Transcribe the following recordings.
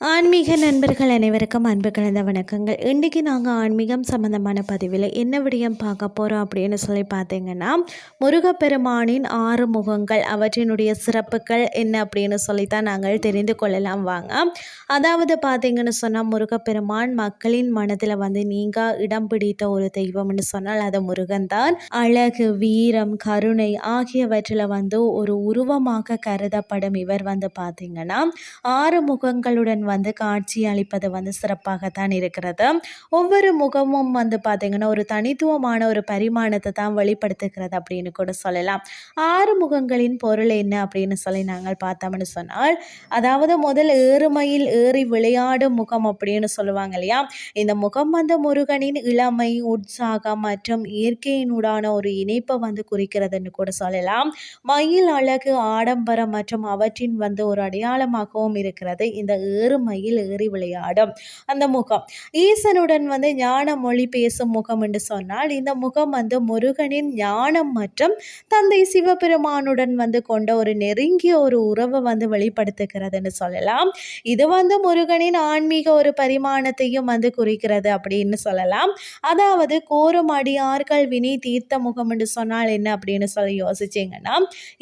ஆன்மீக நண்பர்கள் அனைவருக்கும் அன்பு கலந்த வணக்கங்கள். இன்றைக்கி நாங்கள் ஆன்மீகம் சம்மந்தமான பதிவில் என்ன விடயம் பார்க்க போகிறோம் அப்படின்னு சொல்லி பார்த்தீங்கன்னா முருகப்பெருமானின் ஆறு முகங்கள் அவற்றினுடைய சிறப்புகள் என்ன அப்படின்னு சொல்லி தான் நாங்கள் தெரிந்து கொள்ளலாம். வாங்க. அதாவது பார்த்தீங்கன்னு சொன்னால் முருகப்பெருமான் மக்களின் மனதில் வந்து நீங்கள் இடம் பிடித்த ஒரு தெய்வம்னு சொன்னால் அது முருகன் தான் அழகு வீரம் கருணை ஆகியவற்றில் வந்து ஒரு உருவமாக கருதப்படும் இவர் வந்து பார்த்தீங்கன்னா ஆறு முகங்களுடன் வந்து காட்சி அளிப்பது வந்து சிறப்பாகத்தான் இருக்கிறது. ஒவ்வொரு முகமும் வந்து பார்த்திங்கன்னா ஒரு தனித்துவமான ஒரு பரிமாணத்தை தான் வெளிப்படுத்துகிறது அப்படின்னு கூட சொல்லலாம். ஆறு முகங்களின் பொருள் என்ன அப்படின்னு சொல்லி நாங்கள் பார்த்தோம்னு சொன்னால் அதாவது முதல் ஏறுமையில் ஏறி விளையாடும் முகம் அப்படின்னு சொல்லுவாங்க இல்லையா? இந்த முகம் வந்து முருகனின் இளமை உற்சாகம் மற்றும் இயற்கையினுடான ஒரு இணைப்பை வந்து குறிக்கிறதுன்னு கூட சொல்லலாம். மயில் அழகு ஆடம்பரம் மற்றும் அவற்றின் வந்து ஒரு அடையாளமாகவும் இருக்கிறது. இந்த ஏறு மயில் ஏறி விளையாடும். அந்த முகம். ஈசனுடன் வந்து ஞான மொழி பேசும் முகம் என்று சொன்னால் இந்த முகம் வந்து முருகனின் ஞானம் மற்றும் தந்தை சிவபெருமானுடன் வந்து கொண்ட ஒரு நெருங்கிய ஒரு உறவை வந்து வெளிப்படுத்துகிறதுன்னு சொல்லலாம். இது வந்து முருகனின் ஆன்மீக ஒரு பரிமாணத்தையும் வந்து குறிக்கிறது அப்படின்னு சொல்லலாம். அதாவது கோரும் அடியார்கள் வினை தீர்த்த முகம் என்று சொன்னால் என்ன அப்படின்னு சொல்லி யோசிச்சிங்கன்னா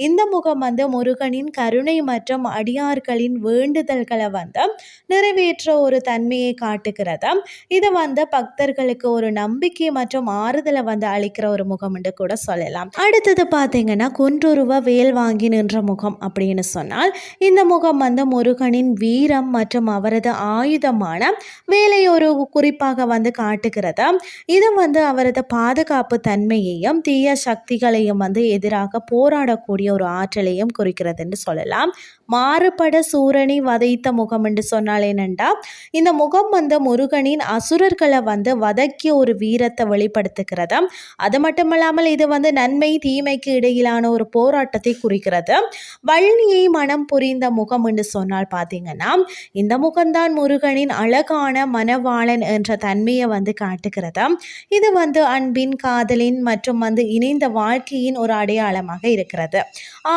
இந்த முகம் வந்து முருகனின் கருணை மற்றும் அடியார்களின் வேண்டுதல்களை வந்து நிறைவேற்ற ஒரு தன்மையை காட்டுகிறது? இது வந்து பக்தர்களுக்கு ஒரு நம்பிக்கை மற்றும் ஆறுதலை வந்து அளிக்கிற ஒரு முகம் என்று கூட சொல்லலாம். அடுத்தது பார்த்தீங்கன்னா குன்றுருவ வேல் வாங்கி நின்ற முகம் அப்படின்னு சொன்னால் இந்த முகம் வந்து முருகனின் வீரம் மற்றும் அவரது ஆயுதமான வேலை ஒரு குறிப்பாக வந்து காட்டுகிறது? இது வந்து அவரது பாதுகாப்பு தன்மையையும் தீய சக்திகளையும் வந்து எதிராக போராடக்கூடிய ஒரு ஆற்றலையும் குறிக்கிறது என்று சொல்லலாம். மாறுபட சூரணி வதைத்த முகம் என்று சொன்னால் என்னென்னா இந்த முகம் வந்து முருகனின் அசுரர்களை வந்து வதக்கிய ஒரு வீரத்தை வெளிப்படுத்துகிறது. அது மட்டுமல்லாமல் இது வந்து நன்மை தீமைக்கு இடையிலான ஒரு போராட்டத்தை குறிக்கிறது. வள்ளியை மனம் புரிந்த முகம் என்று சொன்னால் பார்த்தீங்கன்னா இந்த முகம்தான் முருகனின் அழகான மனவாளன் என்ற தன்மையை வந்து காட்டுகிறது. இது வந்து அன்பின் காதலின் மற்றும் வந்து இணைந்த வாழ்க்கையின் ஒரு அடையாளமாக இருக்கிறது.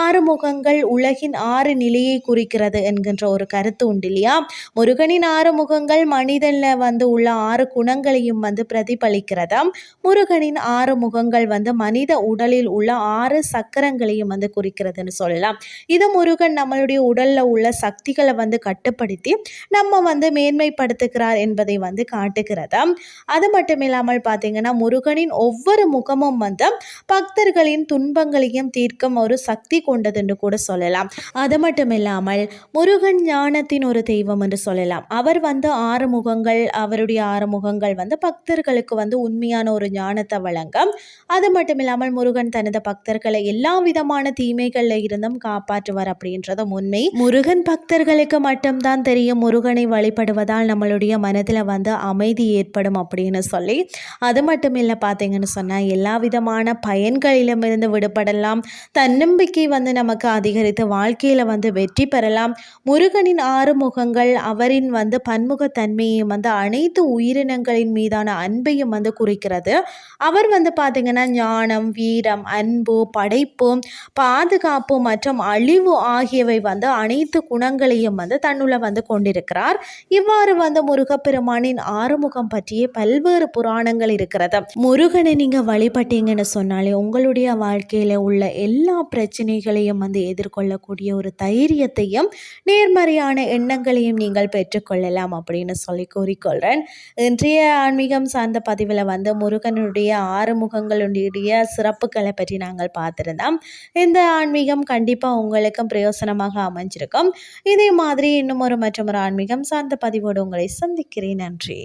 ஆறு முகங்கள் உலகின் ஆறு நிலையை குறிக்கிறது என்கின்ற ஒரு கருத்து உண்டு இல்லையா? முருகனின் ஆறு முகங்கள் மனிதனில் வந்து உள்ள ஆறு குணங்களையும் வந்து பிரதிபலிக்கிறதா? முருகனின் ஆறு முகங்கள் வந்து மனித உடலில் உள்ள ஆறு சக்கரங்களையும் வந்து குறிக்கிறதுன்னு சொல்லலாம். இது முருகன் நம்மளுடைய உடலில் உள்ள சக்திகளை வந்து கட்டுப்படுத்தி நம்ம வந்து மேன்மைப்படுத்துகிறார் என்பதை வந்து காட்டுகிறதா? அது மட்டும் இல்லாமல் பார்த்தீங்கன்னா முருகனின் ஒவ்வொரு முகமும் வந்து பக்தர்களின் துன்பங்களையும் தீர்க்கும் ஒரு சக்தி கொண்டதுன்னு கூட சொல்லலாம். அது மட்டும் இல்லாமல் முருகன் ஞானத்தின் ஒரு தெய்வம் என்று சொல்லலாம். அவர் வந்து ஆறு முகங்கள் அவருடைய ஆறு முகங்கள் வந்து பக்தர்களுக்கு வந்து உண்மையான ஒரு ஞானத்தை வழங்க அது மட்டும் இல்லாமல் முருகன் தனது பக்தர்களை எல்லா விதமான தீமைகள்ல இருந்தும் காப்பாற்றுவார் அப்படின்றதும் உண்மை. முருகன் பக்தர்களுக்கு மட்டும்தான் தெரியும் முருகனை வழிபடுவதால் நம்மளுடைய மனதில் வந்து அமைதி ஏற்படும் அப்படின்னு சொல்லி. அது மட்டும் இல்லை பார்த்தீங்கன்னு சொன்னால் எல்லா விதமான பயன்களிலும் இருந்து விடுபடலாம். தன்னம்பிக்கை வந்து நமக்கு அதிகரித்து வாழ்க்கையில் வந்து வெற்றி பெறலாம். முருகனின் ஆறு முகங்கள் அவரின் வந்து பன்முகத்தன்மையும் வந்து அனைத்து உயிரினங்களின் மீதான அன்பையும் வந்து குறிக்கிறது. அவர் வந்து பார்த்திங்கன்னா ஞானம் வீரம் அன்பு படைப்பு பாதுகாப்பு மற்றும் அழிவு ஆகியவை வந்து அனைத்து குணங்களையும் வந்து தன்னுள்ள வந்து கொண்டிருக்கிறார். இவ்வாறு வந்து முருகப்பெருமானின் ஆறுமுகம் பற்றிய பல்வேறு புராணங்கள் இருக்கிறது. முருகனை நீங்கள் வழிபட்டீங்கன்னு சொன்னாலே உங்களுடைய வாழ்க்கையில் உள்ள எல்லா பிரச்சனைகளையும் வந்து எதிர்கொள்ளக்கூடிய ஒரு தைரியத்தையும் நேர்மறையான எண்ணங்களையும் நீங்கள் பெற்றுக்கொள்ளலாம் அப்படின்னு சொல்லி கூறிக்கொள்கிறேன் இன்றைய ஆன்மீகம் சார்ந்த பதிவில் வந்து முருகனுடைய ஆறுமுகங்களுடைய சிறப்புகளை பற்றி நாங்கள் பார்த்துருந்தோம். இந்த ஆன்மீகம் கண்டிப்பாக உங்களுக்கும் பிரயோசனமாக அமைஞ்சிருக்கும். இதே மாதிரி இன்னும் ஒரு மற்றும் ஒரு ஆன்மீகம் சார்ந்த பதிவோடு உங்களை சந்திக்கிறேன். நன்றி.